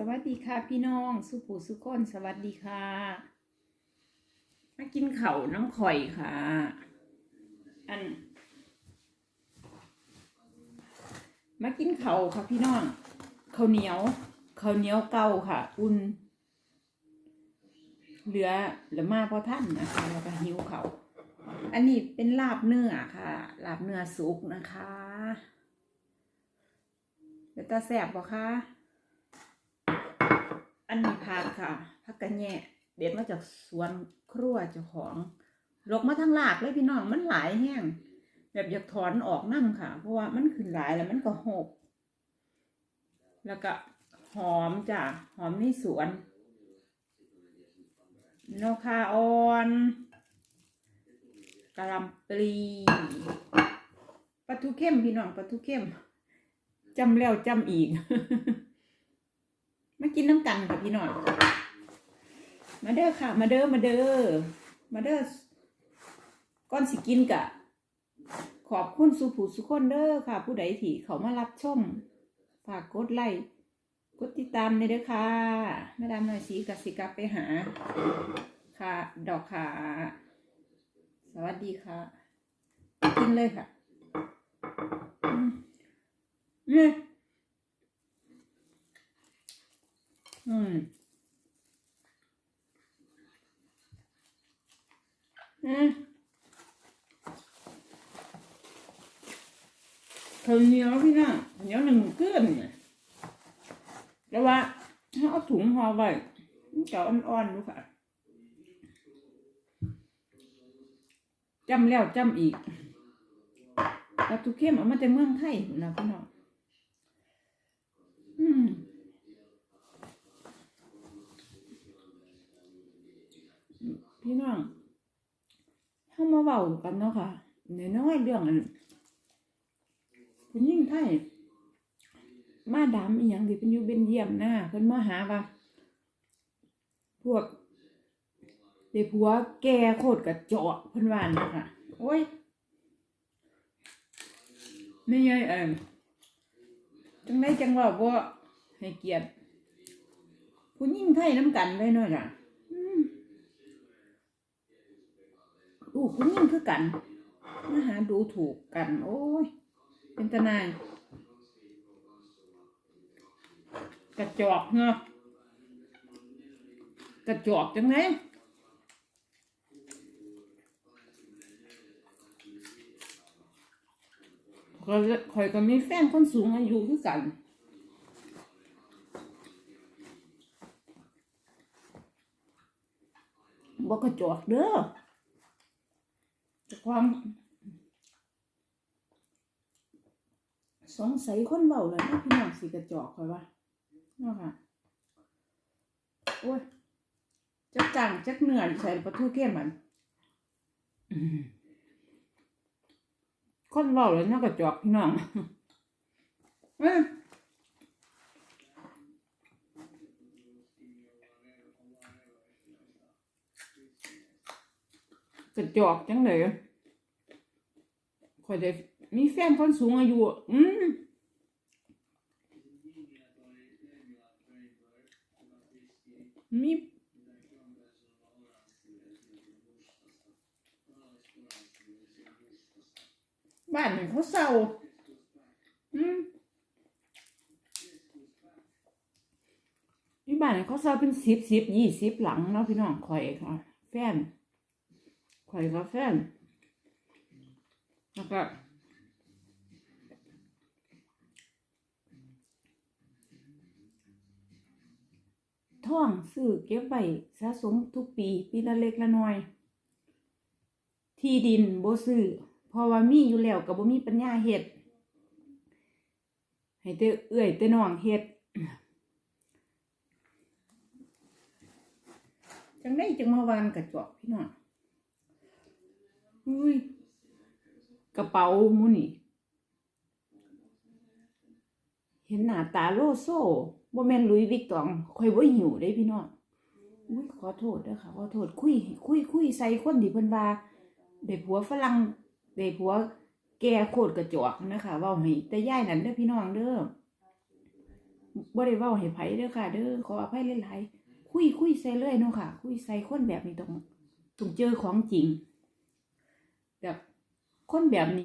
สวัสดีค่ะพี่น้องสุผูสุคนสวัสดีค่ะ มากินเข่าน้ำข่อยค่ะ อัน มากินเข่าค่ะพี่น้องข้าวเหนียวข้าวเหนียวเก่าค่ะ อุ่น เหลือเหลือมาเพราะท่านนะคะแล้วก็หิวเขาอันนี้เป็นลาบเนื้อค่ะ ลาบเนื้อสุกนะคะเดี๋ยวตาแสบบ่คะ อันนี้ผักค่ะผักกระแยะเด็ดมาจากสวนครัวเจ้าของลกมาทั้งหลากเลยพี่น้องมันหลายแห้งแบบอยากถอนออกน้ำค่ะ เพราะว่ามันขึ้นหลายแล้วมันก็หก แล้วก็หอมจ้ะหอมในสวนโนคาออนกะลำปลีปลาทูเข้มพี่น้องปลาทูเข้มจำแล้วจำอีก กินน้ำกันค่ะพี่น้องมาเด้อค่ะ มาเด้อมาเด้อมาเด้อก่อนสิกินกะ ขอบคุณสุผูสุคนเด้อค่ะ ผู้ใดที่เขามารับชมฝากกดไลค์กดติดตามในเด้อค่ะแม่ดามหน่อยสีกับสิกลับไปหา ค่ะ ดอกค่ะสวัสดีค่ะ กินเลยค่ะอืมนี่ อืมอืมข้าวเหนียวพี่น้าเหนียวหนึ่งเกลือนเนี่ยแต่ว่าถ้าเอาถุงห่อไว้มันจะอ่อนๆดูค่ะจำแล้วจำอีกแล้วทุกเข้มเอามาจากเมืองไทยนนะพี่น้องอืม พี่น้องเข้ามาเว้ากันเนาะค่ะน้อยเรื่องอันผู้หญิงไทยมาดามอีหยังที่เป็นอยู่เบนเยี่ยมหน้าเพิ่นมาหาว่า พวกเด็กผัวแก่โคตรกระจอกเพิ่นว่านะคะโอ้ยไม่ไงเอ็มจังไดจังว่าบ่าให้เกียรติผู้หญิงไทยน้ำกันเลยเนาะจ้ะอืม ลูกคุณยิ่งคือกันมาหาดูถูกกัน โอ้ย เป็นตานายกระจอกเนาะกระจอกจังไงก็คอยก็มีแฟนคนสูงอายุคือกันบ่กระจอกเด้อ ความสงสัยคนเบาเลยนะพี่น้องสีกระจอกคอยว่าเนาะค่ะโอ้ยจักจังจักเหนื่อยใส่ประตูเข้มมันคนเบาเลยน่ากระจอกพี่น้องเอ้กระจอกจังเลย คอยได้มีแฟนคนสูงอายุอืมมีบ้านเขาเศร้าอืมที่บ้านเขาเศร้าเป็นสิบสิบยี่สิบหลังเนาะพี่น้องคอยค่ะ แฟนข่อยกับแฟน แล้วก็ท่องซื้อเก็บไว้สะสมทุกปีปีละเล็กละน้อย ที่ดินโบ่ซื้อเพราะว่ามีอยู่แล้วก็บ่มีปัญญาเฮ็ดให้แต่เอื้อยแต่น้องเฮ็ดจังได้จังมาวานกระจอกพี่น้องอุ้ย กระเป๋ามูนี่ เห็นหน้าตาโลโซ่บ่แม่นลุยวิกตองข่อยบ่หิวเด้พี่น้องอุ้ยขอโทษด้อค่ะขอโทษคุย คุยคุยใส่คนที่เพิ่นว่าได้ผัวฝรั่งได้ผัวแก่โคตรกระจอกนะคะเว้าให้แต่ย่ายนั่นเด้อพี่น้องเด้อบ่ได้เว้าให้ไผเด้อค่ะ เด้อขออภัยหลายๆคุยคุยใส่เลยเนาะค่ะ คุยใส่คนแบบนี้ต้องต้องเจอของจริง คนแบบนี้